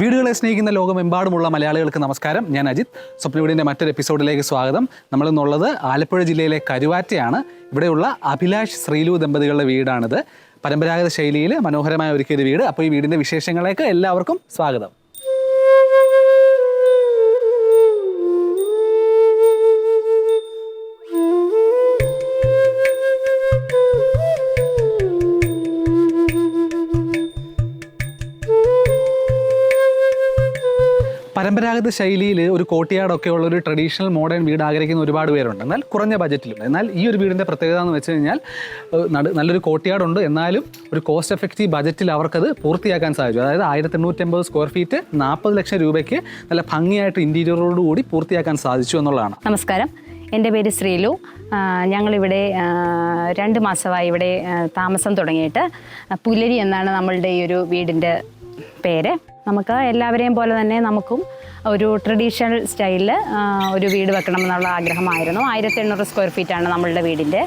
വീടുകളെ സ്നേഹിക്കുന്ന ലോകമെമ്പാടുമുള്ള മലയാളികൾക്ക് നമസ്കാരം. ഞാൻ അജിത്. സ്വപ്നവീടിന്റെ മറ്റൊരു എപ്പിസോഡിലേക്ക് സ്വാഗതം. നമ്മളിന്നുള്ളത് ആലപ്പുഴ ജില്ലയിലെ കരുവാറ്റയാണ്. ഇവിടെയുള്ള അഭിലാഷ് ശ്രീലു ദമ്പതികളുടെ വീടാണിത്. പരമ്പരാഗത ശൈലിയിൽ മനോഹരമായ ഒരുക്കിയൊരു വീട്. അപ്പോൾ ഈ വീടിന്റെ വിശേഷങ്ങളേക്ക് എല്ലാവർക്കും സ്വാഗതം. പരമ്പരാഗത ശൈലിയിൽ ഒരു കോട്ടിയാടൊക്കെ ഉള്ള ഒരു ട്രഡീഷണൽ മോഡേൺ വീട് ആഗ്രഹിക്കുന്ന ഒരുപാട് പേരുണ്ട്. എന്നാൽ കുറഞ്ഞ ബജറ്റിലും എന്നാൽ ഈ ഒരു വീടിന്റെ പ്രത്യേകത എന്ന് വെച്ച് കഴിഞ്ഞാൽ നല്ലൊരു കോട്ടിയാടുണ്ട്. എന്നാലും ഒരു കോസ്റ്റ് എഫക്റ്റീവ് ബജറ്റിൽ അവർക്കത് പൂർത്തിയാക്കാൻ സാധിച്ചു. അതായത് ആയിരത്തി എണ്ണൂറ്റമ്പത് സ്ക്വയർ ഫീറ്റ് നാൽപ്പത് ലക്ഷം രൂപയ്ക്ക് നല്ല ഭംഗിയായിട്ട് ഇന്റീരിയറോട് കൂടി പൂർത്തിയാക്കാൻ സാധിച്ചു എന്നുള്ളതാണ്. നമസ്കാരം. എന്റെ പേര് ശ്രീലു. ഞങ്ങളിവിടെ രണ്ട് മാസമായി ഇവിടെ താമസം തുടങ്ങിയിട്ട് പുലരി എന്നാണ് നമ്മളുടെ ഈ ഒരു വീടിന്റെ പേര്. നമുക്ക് എല്ലാവരെയും പോലെ തന്നെ നമുക്കും ഒരു ട്രഡീഷണൽ സ്റ്റൈലിൽ ഒരു വീട് വെക്കണമെന്നുള്ള ആഗ്രഹമായിരുന്നു. ആയിരത്തി എണ്ണൂറ് സ്ക്വയർ ഫീറ്റാണ് നമ്മളുടെ വീടിന്റെ.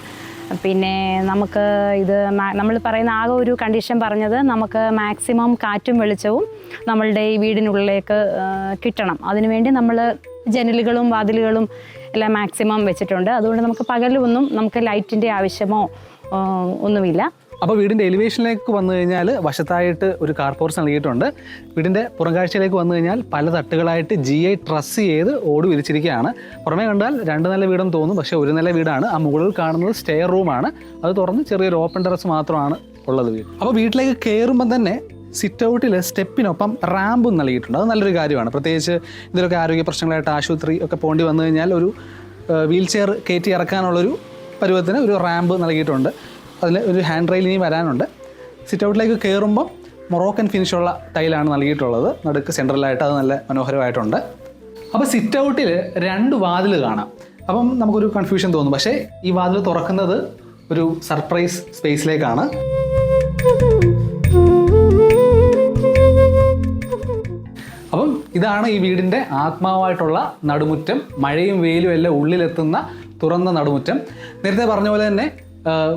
പിന്നെ നമുക്ക് ഇത് നമ്മൾ പറയുന്ന ആകെ ഒരു കണ്ടീഷൻ പറഞ്ഞത് നമുക്ക് മാക്സിമം കാറ്റും വെളിച്ചവും നമ്മളുടെ ഈ വീടിനുള്ളിലേക്ക് കിട്ടണം. അതിനുവേണ്ടി നമ്മൾ ജനലുകളും വാതിലുകളും എല്ലാം മാക്സിമം വെച്ചിട്ടുണ്ട്. അതുകൊണ്ട് നമുക്ക് പകലൊന്നും നമുക്ക് ലൈറ്റിന്റെ ആവശ്യമോ ഒന്നുമില്ല. അപ്പോൾ വീടിന്റെ എലിവേഷനിലേക്ക് വന്നു കഴിഞ്ഞാൽ വശത്തായിട്ട് ഒരു കാർ പോർച്ച് നൽകിയിട്ടുണ്ട്. വീടിന്റെ പുറംകാഴ്ചയിലേക്ക് വന്നു കഴിഞ്ഞാൽ പല തട്ടുകളായിട്ട് ജി ഐ ട്രസ് ചെയ്ത് ഓട് വിരിച്ചിരിക്കുകയാണ് പുറമേ കണ്ടാൽ രണ്ട് നില വീടെന്ന് തോന്നും. പക്ഷേ ഒരു നില വീടാണ്. ആ മുകളിൽ കാണുന്നത് സ്റ്റെയർ റൂമാണ് അത് തുറന്ന് ചെറിയൊരു ഓപ്പൺ ടെറസ് മാത്രമാണ് ഉള്ളത് വീട്. അപ്പോൾ വീട്ടിലേക്ക് കയറുമ്പോൾ തന്നെ സിറ്റ് ഔട്ടിൽ സ്റ്റെപ്പിനൊപ്പം റാമ്പും നൽകിയിട്ടുണ്ട്. അത് നല്ലൊരു കാര്യമാണ്. പ്രത്യേകിച്ച് ഇതിലൊക്കെ ആരോഗ്യ പ്രശ്നങ്ങളായിട്ട് ആശുപത്രി ഒക്കെ പോകേണ്ടി വന്നു കഴിഞ്ഞാൽ ഒരു വീൽ ചെയർ കയറ്റി ഇറക്കാനുള്ളൊരു പരുവത്തിന് ഒരു റാമ്പ് നൽകിയിട്ടുണ്ട്. അതിൽ ഒരു ഹാൻഡ് റെയിൽ ഇനി വരാനുണ്ട്. സിറ്റ് ഔട്ടിലേക്ക് കയറുമ്പോൾ മൊറോക്കൻ ഫിനിഷുള്ള ടൈലാണ് നൽകിയിട്ടുള്ളത്. നടുക്ക് സെൻട്രലായിട്ട് അത് നല്ല മനോഹരമായിട്ടുണ്ട്. അപ്പോൾ സിറ്റ് ഔട്ടിൽ രണ്ട് വാതിൽ കാണാം. അപ്പം നമുക്കൊരു കൺഫ്യൂഷൻ തോന്നും. പക്ഷേ ഈ വാതിൽ തുറക്കുന്നത് ഒരു സർപ്രൈസ് സ്പേസിലേക്കാണ് അപ്പം ഇതാണ് ഈ വീടിന്റെ ആത്മാവായിട്ടുള്ള നടുമുറ്റം. മഴയും വെയിലും എല്ലാം ഉള്ളിലെത്തുന്ന തുറന്ന നടുമുറ്റം. നേരത്തെ പറഞ്ഞ പോലെ തന്നെ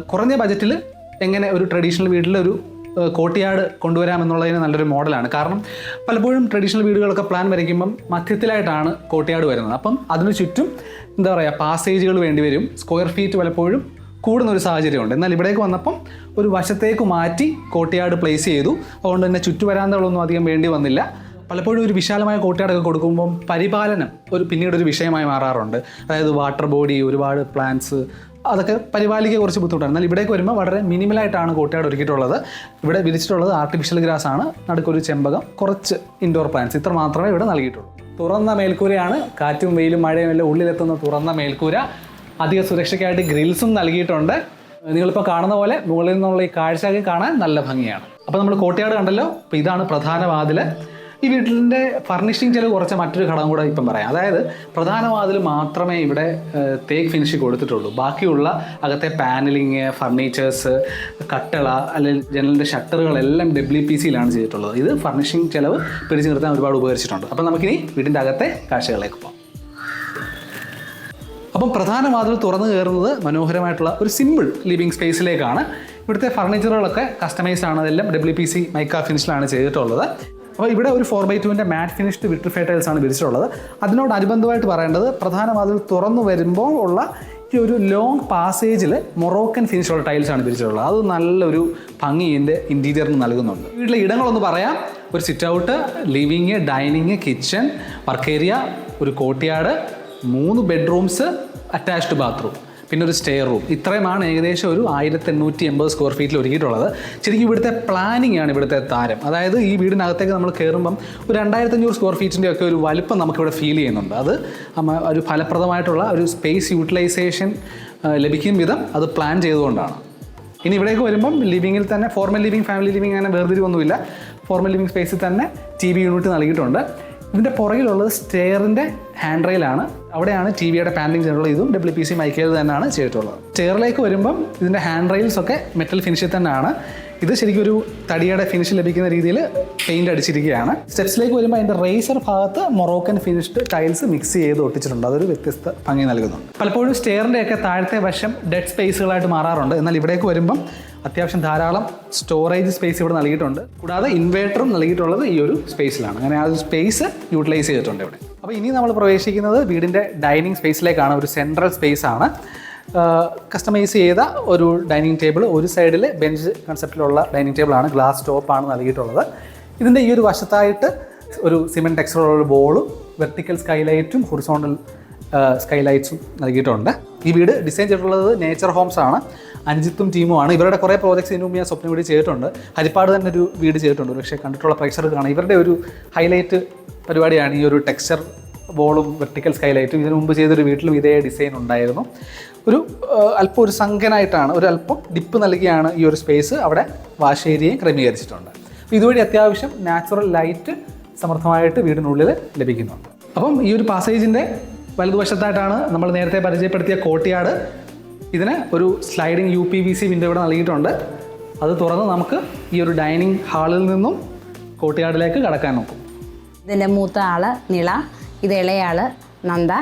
കുറഞ്ഞ ബജറ്റിൽ എങ്ങനെ ഒരു ട്രഡീഷണൽ ആ, കോട്ടിയാട് കൊണ്ടുവരാമെന്നുള്ളതിന് നല്ലൊരു മോഡലാണ് കാരണം പലപ്പോഴും ട്രഡീഷണൽ വീടുകളൊക്കെ പ്ലാൻ വരയ്ക്കുമ്പം മധ്യത്തിലായിട്ടാണ് കോട്ടിയാട് വരുന്നത്. അപ്പം അതിനു ചുറ്റും എന്താ പറയുക പാസേജുകൾ വേണ്ടി വരും. സ്ക്വയർ ഫീറ്റ് പലപ്പോഴും കൂടുന്ന ഒരു സാഹചര്യമുണ്ട്. എന്നാൽ ഇവിടേക്ക് വന്നപ്പം ഒരു വശത്തേക്ക് മാറ്റി കോട്ടിയാട് പ്ലേസ് ചെയ്തു. അതുകൊണ്ട് തന്നെ ചുറ്റുവരാന്തകളൊന്നും അധികം വേണ്ടി വന്നില്ല. പലപ്പോഴും ഒരു വിശാലമായ കോട്ടിയാടൊക്കെ കൊടുക്കുമ്പം പരിപാലനം ഒരു പിന്നീട് ഒരു വിഷയമായി മാറാറുണ്ട്. അതായത് വാട്ടർ ബോഡി ഒരുപാട് പ്ലാന്റ്സ് അതൊക്കെ പരിപാലിക്കുക കുറച്ച് ബുദ്ധിമുട്ടാണ്. എന്നാൽ ഇവിടേക്ക് വരുമ്പോൾ വളരെ മിനിമലായിട്ടാണ് കോട്ടയാട് ഒരുക്കിയിട്ടുള്ളത്. ഇവിടെ വിരിച്ചിട്ടുള്ളത് ആർട്ടിഫിഷ്യൽ ഗ്രാസ് ആണ്. നടുക്കൊരു ചെമ്പകം കുറച്ച് ഇൻഡോർ പ്ലാന്റ്സ് ഇത്ര മാത്രമേ ഇവിടെ നൽകിയിട്ടുള്ളൂ. തുറന്ന മേൽക്കൂരയാണ്. കാറ്റും വെയിലും മഴയും എല്ലാം ഉള്ളിലെത്തുന്ന തുറന്ന മേൽക്കൂര. അധിക സുരക്ഷയ്ക്കായിട്ട് ഗ്രിൽസും നൽകിയിട്ടുണ്ട്. നിങ്ങളിപ്പോൾ കാണുന്ന പോലെ മുകളിൽ നിന്നുള്ള ഈ കാഴ്ചയൊക്കെ കാണാൻ നല്ല ഭംഗിയാണ്. അപ്പോൾ നമ്മൾ കോട്ടയാട് കണ്ടല്ലോ? അപ്പോൾ ഇതാണ് പ്രധാന വാതിൽ ഈ വീട്ടിന്റെ ഫർണിഷിങ് ചിലവ് കുറച്ച മറ്റൊരു ഘടകം കൂടെ ഇപ്പം പറയാം. അതായത് പ്രധാന വാതിൽ മാത്രമേ ഇവിടെ തേക്ക് ഫിനിഷ് കൊടുത്തിട്ടുള്ളൂ. ബാക്കിയുള്ള അകത്തെ പാനലിങ് ഫർണിച്ചേഴ്സ് കട്ടള അല്ലെങ്കിൽ ജനലിന്റെ ഷട്ടറുകളെല്ലാം ഡബ്ല്യു പി സിയിലാണ് ചെയ്തിട്ടുള്ളത്. ഇത് ഫർണിഷിങ് ചിലവ് പിടിച്ചു നിർത്താൻ ഒരുപാട് ഉപകരിച്ചിട്ടുണ്ട്. അപ്പം നമുക്കിനി വീടിന്റെ അകത്തെ കാഴ്ചകളിലേക്ക് പോകാം. അപ്പം പ്രധാന വാതിൽ തുറന്നു കയറുന്നത് മനോഹരമായിട്ടുള്ള ഒരു സിമ്പിൾ ലിവിങ് സ്പേസിലേക്കാണ് ഇവിടുത്തെ ഫർണിച്ചറുകളൊക്കെ കസ്റ്റമൈസ്ഡ് ആണ്. അതെല്ലാം ഡബ്ല്യു പി സി മൈക്ക ഫിനിഷിലാണ് ചെയ്തിട്ടുള്ളത്. അപ്പോൾ ഇവിടെ ഒരു ഫോർ ബൈ ടുവിന്റെ മാറ്റ് ഫിനിഷ്ഡ് വിട്രിഫൈ ടൈൽസ് ആണ് വിരിച്ചിട്ടുള്ളത്. അതിനോടനുബന്ധമായിട്ട് പറയേണ്ടത് പ്രധാന വാതിൽ തുറന്നു വരുമ്പോൾ ഉള്ള ഈ ഒരു ലോങ് പാസേജിൽ മൊറോക്കൻ ഫിനിഷുള്ള ടൈൽസ് ആണ് വിരിച്ചിട്ടുള്ളത്. അത് നല്ലൊരു ഭംഗി ഇതിന്റെ ഇന്റീരിയറിന് നൽകുന്നുണ്ട്. വീട്ടിലെ ഇടങ്ങളൊന്ന് പറയാം. ഒരു sit out living dining kitchen work area ഒരു കോട്ടിയാട് മൂന്ന് ബെഡ്റൂംസ് അറ്റാച്ച്ഡ് ബാത്റൂം പിന്നെ ഒരു സ്റ്റേ റൂം ഇത്രയുമാണ് ഏകദേശം ഒരു ആയിരത്തി എണ്ണൂറ്റി എൺപത് സ്ക്വയർ ഫീറ്റിൽ ഒരുക്കിയിട്ടുള്ളത്. ശരിക്കും ഇവിടുത്തെ പ്ലാനിങ് ആണ് ഇവിടുത്തെ താരം. അതായത് ഈ വീടിനകത്തേക്ക് നമ്മൾ കയറുമ്പം ഒരു രണ്ടായിരത്തി അഞ്ഞൂറ് സ്ക്വയർ ഫീറ്റിന്റെ ഒക്കെ ഒരു വലിപ്പം നമുക്കിവിടെ ഫീൽ ചെയ്യുന്നുണ്ട്. അത് ഒരു ഫലപ്രദമായിട്ടുള്ള ഒരു സ്പേസ് യൂട്ടിലൈസേഷൻ ലഭിക്കും വിധം അത് പ്ലാൻ ചെയ്തുകൊണ്ടാണ്. ഇനി ഇവിടേക്ക് വരുമ്പം ലിവിങ്ങിൽ തന്നെ ഫോർമൽ ലിവിങ് ഫാമിലി ലിവിങ് അങ്ങനെ വേർതിരിവൊന്നുമില്ല. ഫോർമൽ ലിവിങ് സ്പേസിൽ തന്നെ ടി വി യൂണിറ്റ് നൽകിയിട്ടുണ്ട്. ഇതിന്റെ പുറകിലുള്ളത് സ്റ്റെയറിന്റെ ഹാൻഡ് റെയിലാണ് അവിടെയാണ് ടി വിയുടെ പാനലിംഗ് ചെയ്തിട്ടുള്ളത് ഇതും ഡബ്ല്യു പി സി മൈക്കേൽ തന്നെയാണ് ചെയ്തിട്ടുള്ളത്. സ്റ്റെയറിലേക്ക് വരുമ്പം ഇതിന്റെ ഹാൻഡ് റെയിൽസ് ഒക്കെ മെറ്റൽ ഫിനിഷിൽ തന്നെയാണ്. ഇത് ശരിക്കും ഒരു തടിയുടെ ഫിനിഷ് ലഭിക്കുന്ന രീതിയിൽ പെയിന്റ് അടിച്ചിരിക്കുകയാണ്. സ്റ്റെപ്സിലേക്ക് വരുമ്പോൾ അതിന്റെ റേസർ ഭാഗത്ത് മൊറോക്കൻ ഫിനിഷ്ഡ് ടൈൽസ് മിക്സ് ചെയ്ത് ഒട്ടിച്ചിട്ടുണ്ട്. അതൊരു വ്യത്യസ്ത ഭംഗി നൽകുന്നുണ്ട്. പലപ്പോഴും സ്റ്റെയറിന്റെയൊക്കെ താഴത്തെ വശം ഡെഡ് സ്പേസുകളായിട്ട് മാറാറുണ്ട്. എന്നാൽ ഇവിടേക്ക് വരുമ്പം അത്യാവശ്യം ധാരാളം സ്റ്റോറേജ് സ്പേസ് ഇവിടെ നൽകിയിട്ടുണ്ട്. കൂടാതെ ഇൻവേർട്ടറും നൽകിയിട്ടുള്ളത് ഈ ഒരു സ്പേസിലാണ് അങ്ങനെ ആ ഒരു സ്പേസ് യൂട്ടിലൈസ് ചെയ്തിട്ടുണ്ട് ഇവിടെ. അപ്പോൾ ഇനി നമ്മൾ പ്രവേശിക്കുന്നത് വീടിന്റെ ഡൈനിങ് സ്പേസിലേക്കാണ് ഒരു സെൻട്രൽ സ്പേസ് ആണ്. കസ്റ്റമൈസ് ചെയ്ത ഒരു ഡൈനിങ് ടേബിൾ ഒരു സൈഡിൽ ബെഞ്ച് കൺസെപ്റ്റിലുള്ള ഡൈനിങ് ടേബിളാണ് ഗ്ലാസ് ടോപ്പാണ് നൽകിയിട്ടുള്ളത്. ഇതിന്റെ ഈ ഒരു വശത്തായിട്ട് ഒരു സിമെന്റ് ടെക്സ്ചറുള്ള ഒരു ബോളും വെർട്ടിക്കൽ സ്കൈലൈറ്റും ഹൊറിസോണ്ടൽ സ്കൈലൈറ്റ്സും നൽകിയിട്ടുണ്ട്. ഈ വീട് ഡിസൈൻ ചെയ്തിട്ടുള്ളത് നേച്ചർ ഹോംസ് ആണ്. അഞ്ജിത്തും ടീമുമാണ് ഇവരുടെ കുറേ പ്രോജക്ട്സ് ഇതിനു മുമ്പ് ഞാൻ സ്വപ്നം വീട് ചെയ്തിട്ടുണ്ട്. ഹരിപ്പാട് തന്നെ ഒരു വീട് ചെയ്തിട്ടുണ്ട്. പക്ഷേ കണ്ടിട്ടുള്ള പ്രൈസർ കാണാം. ഇവരുടെ ഒരു ഹൈലൈറ്റ് പരിപാടിയാണ് ഈ ഒരു ടെക്സ്ചർ വോളും വെർട്ടിക്കൽ സ്കൈലൈറ്റും ഇതിനു മുമ്പ് ചെയ്തൊരു വീട്ടിലും ഇതേ ഡിസൈൻ ഉണ്ടായിരുന്നു. ഒരു അല്പം ഒരു സംഘനായിട്ടാണ് ഒരു അല്പം ഡിപ്പ് നൽകിയാണ് ഈ ഒരു സ്പേസ് അവിടെ വാഷ് ഏരിയയും ക്രമീകരിച്ചിട്ടുണ്ട്. അപ്പോൾ ഇതുവഴി അത്യാവശ്യം നാച്ചുറൽ ലൈറ്റ് സമർത്ഥമായിട്ട് വീടിനുള്ളിൽ ലഭിക്കുന്നുണ്ട്. അപ്പം ഈ ഒരു പാസേജിന്റെ വലതുവശത്തായിട്ടാണ് നമ്മൾ നേരത്തെ പരിചയപ്പെടുത്തിയ കോട്ടിയാട്. ഇതിന് ഒരു sliding U P V C window ഇവിടെ നൽകിയിട്ടുണ്ട്. അത് തുറന്ന് നമുക്ക് ഈ ഒരു ഡൈനിങ് ഹാളിൽ നിന്നും കോട്ടിയാടിലേക്ക് കടക്കാൻ നോക്കും. ഇതിന്റെ മൂത്ത ആൾ നിള ഇത് ഇളയാൾ നന്ദ.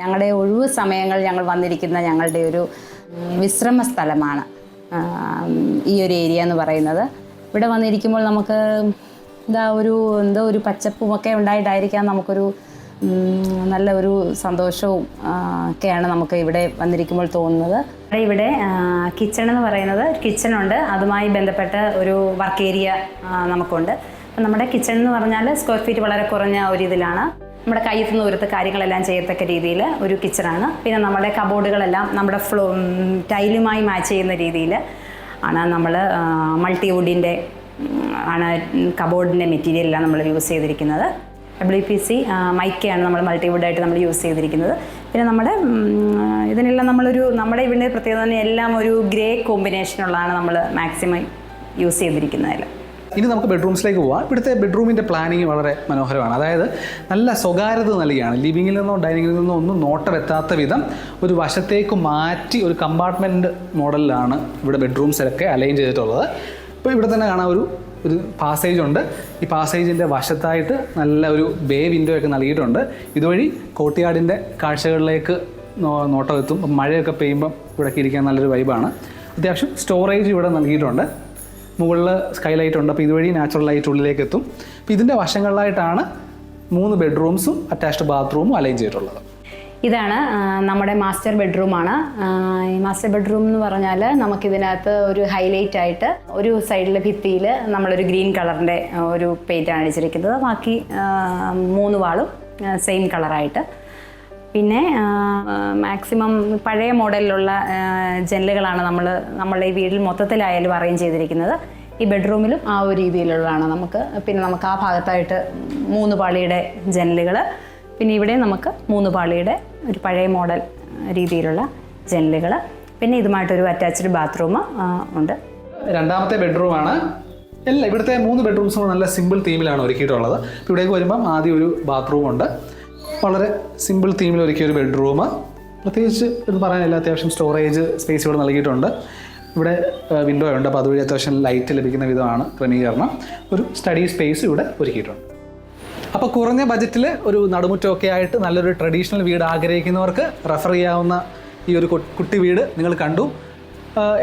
ഞങ്ങളുടെ ഒഴിവ് സമയങ്ങൾ ഞങ്ങൾ വന്നിരിക്കുന്ന ഞങ്ങളുടെ ഒരു വിശ്രമ സ്ഥലമാണ് ഈ ഒരു ഏരിയ എന്ന് പറയുന്നത്. ഇവിടെ വന്നിരിക്കുമ്പോൾ നമുക്ക് എന്താ ഒരു എന്തോ ഒരു പച്ചപ്പുമൊക്കെ ഉണ്ടായിട്ടായിരിക്കാം നമുക്കൊരു നല്ല ഒരു സന്തോഷവും ഒക്കെയാണ് നമുക്ക് ഇവിടെ വന്നിരിക്കുമ്പോൾ തോന്നുന്നത്. ഇവിടെ കിച്ചൺ എന്ന് പറയുന്നത് കിച്ചണുണ്ട് അതുമായി ബന്ധപ്പെട്ട ഒരു വർക്ക് ഏരിയ നമുക്കുണ്ട്. അപ്പം നമ്മുടെ കിച്ചൺ എന്ന് പറഞ്ഞാൽ സ്ക്വയർ ഫീറ്റ് വളരെ കുറഞ്ഞ ഒരു ഇതിലാണ്. നമ്മുടെ കയ്യിൽ നിന്ന് കാര്യങ്ങളെല്ലാം ചെയ്യത്തക്ക രീതിയിൽ ഒരു കിച്ചണാണ് പിന്നെ നമ്മുടെ കബോർഡുകളെല്ലാം നമ്മുടെ ഫ്ലോ ടൈലുമായി മാച്ച് ചെയ്യുന്ന രീതിയിൽ ആണ് നമ്മൾ മൾട്ടി വുഡിന്റെ ആണ് കബോർഡിന്റെ മെറ്റീരിയലെല്ലാം നമ്മൾ യൂസ് ചെയ്തിരിക്കുന്നത്. ഡബ്ല്യു പി സി മൈക്കയാണ് നമ്മൾ മൾട്ടിവുഡായിട്ട് നമ്മൾ യൂസ് ചെയ്തിരിക്കുന്നത്. പിന്നെ നമ്മുടെ ഇതിനെല്ലാം നമ്മളൊരു നമ്മുടെ ഇവിടെ പ്രത്യേകത തന്നെ എല്ലാം ഒരു ഗ്രേ കോമ്പിനേഷനുള്ളതാണ് നമ്മൾ മാക്സിമം യൂസ് ചെയ്തിരിക്കുന്നതിൽ. ഇനി നമുക്ക് ബെഡ്റൂംസിലേക്ക് പോവാം. ഇവിടുത്തെ ബെഡ്റൂമിന്റെ പ്ലാനിങ് വളരെ മനോഹരമാണ്. അതായത് നല്ല സ്വകാര്യത നൽകിയാണ്. ലിവിങ്ങിൽ നിന്നോ ഡൈനിങ്ങിൽ നിന്നോ ഒന്നും നോട്ടമെത്താത്ത വിധം ഒരു വശത്തേക്ക് മാറ്റി ഒരു കമ്പാർട്ട്മെന്റ് മോഡലിലാണ് ഇവിടെ ബെഡ്റൂംസിലൊക്കെ അലൈൻ ചെയ്തിട്ടുള്ളത്. ഇപ്പോൾ ഇവിടെ തന്നെ കാണാം ഒരു ഒരു പാസേജ് ഉണ്ട്. ഈ പാസേജിന്റെ വശത്തായിട്ട് നല്ല ഒരു ബേ വിൻഡോ ഒക്കെ നൽകിയിട്ടുണ്ട്. ഇതുവഴി കോട്ടിയാടിന്റെ കാഴ്ചകളിലേക്ക് നോട്ടം എത്തും മഴയൊക്കെ പെയ്യുമ്പം ഇവിടെയൊക്കെ ഇരിക്കാൻ നല്ലൊരു വൈബാണ് അത്യാവശ്യം സ്റ്റോറേജ് ഇവിടെ നൽകിയിട്ടുണ്ട്. മുകളിൽ സ്കൈലൈറ്റ് ഉണ്ട്. അപ്പോൾ ഇതുവഴി നാച്ചുറൽ ലൈറ്റ് ഉള്ളിലേക്ക് എത്തും. അപ്പോൾ ഇതിന്റെ വശങ്ങളിലായിട്ടാണ് മൂന്ന് ബെഡ്റൂംസും അറ്റാച്ച്ഡ് ബാത്റൂമും അലൈൻ ചെയ്തിട്ടുള്ളത്. ഇതാണ് നമ്മുടെ മാസ്റ്റർ ബെഡ്റൂമാണ് ഈ മാസ്റ്റർ ബെഡ്റൂം എന്ന് പറഞ്ഞാൽ നമുക്കിതിനകത്ത് ഒരു ഹൈലൈറ്റ് ആയിട്ട് ഒരു സൈഡിലെ ഭിത്തിയിൽ നമ്മളൊരു ഗ്രീൻ കളറിന്റെ ഒരു പെയിന്റാണ് അടിച്ചിരിക്കുന്നത്. ബാക്കി മൂന്ന് വാളും സെയിം കളറായിട്ട് പിന്നെ മാക്സിമം പഴയ മോഡലിലുള്ള ജനലുകളാണ് നമ്മൾ നമ്മളുടെ ഈ വീട്ടിൽ മൊത്തത്തിലായാലും അറേഞ്ച് ചെയ്തിരിക്കുന്നത്. ഈ ബെഡ്റൂമിലും ആ ഒരു രീതിയിലുള്ളതാണ് നമുക്ക്. പിന്നെ നമുക്ക് ആ ഭാഗത്തായിട്ട് മൂന്ന് പാളിയുടെ ജനലുകൾ പിന്നെ ഇവിടെ നമുക്ക് മൂന്ന് പാളിയുടെ ഒരു പഴയ മോഡൽ രീതിയിലുള്ള ജനലുകൾ. പിന്നെ ഇതുമായിട്ടൊരു അറ്റാച്ച്ഡ് ബാത്റൂം ഉണ്ട്. രണ്ടാമത്തെ ബെഡ്റൂമാണ് എല്ലാ ഇവിടുത്തെ മൂന്ന് ബെഡ്റൂംസും നല്ല സിമ്പിൾ തീമിലാണ് ഒരുക്കിയിട്ടുള്ളത്. ഇവിടേക്ക് വരുമ്പം ആദ്യം ഒരു ബാത്റൂം ഉണ്ട്. വളരെ സിമ്പിൾ തീമിൽ ഒരുക്കിയ ഒരു ബെഡ്റൂം പ്രത്യേകിച്ച് ഇത് പറയാനില്ല അത്യാവശ്യം സ്റ്റോറേജ് സ്പേസ് ഇവിടെ നൽകിയിട്ടുണ്ട്. ഇവിടെ വിൻഡോ ഉണ്ട്. അപ്പോൾ അതുവഴി അത്യാവശ്യം ലൈറ്റ് ലഭിക്കുന്ന വിധമാണ് ക്രമീകരണം. ഒരു സ്റ്റഡി സ്പേസ് ഇവിടെ ഒരുക്കിയിട്ടുണ്ട്. അപ്പോൾ കുറഞ്ഞ ബജറ്റിൽ ഒരു നടുമുറ്റമൊക്കെ ആയിട്ട് നല്ലൊരു ട്രഡീഷണൽ വീട് ആഗ്രഹിക്കുന്നവർക്ക് റെഫർ ചെയ്യാവുന്ന ഈ ഒരു കുട്ടി വീട് നിങ്ങൾ കണ്ടു.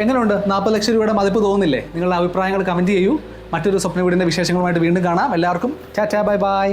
എങ്ങനെയുണ്ട്? നാൽപ്പത് ലക്ഷം രൂപയുടെ മതിപ്പ് തോന്നുന്നില്ലേ? നിങ്ങളുടെ അഭിപ്രായങ്ങൾ കമന്റ് ചെയ്യൂ. മറ്റൊരു സ്വപ്ന വീടിന്റെ വിശേഷങ്ങളുമായിട്ട് വീണ്ടും കാണാം. എല്ലാവർക്കും ചാറ്റാ ബൈ ബൈ.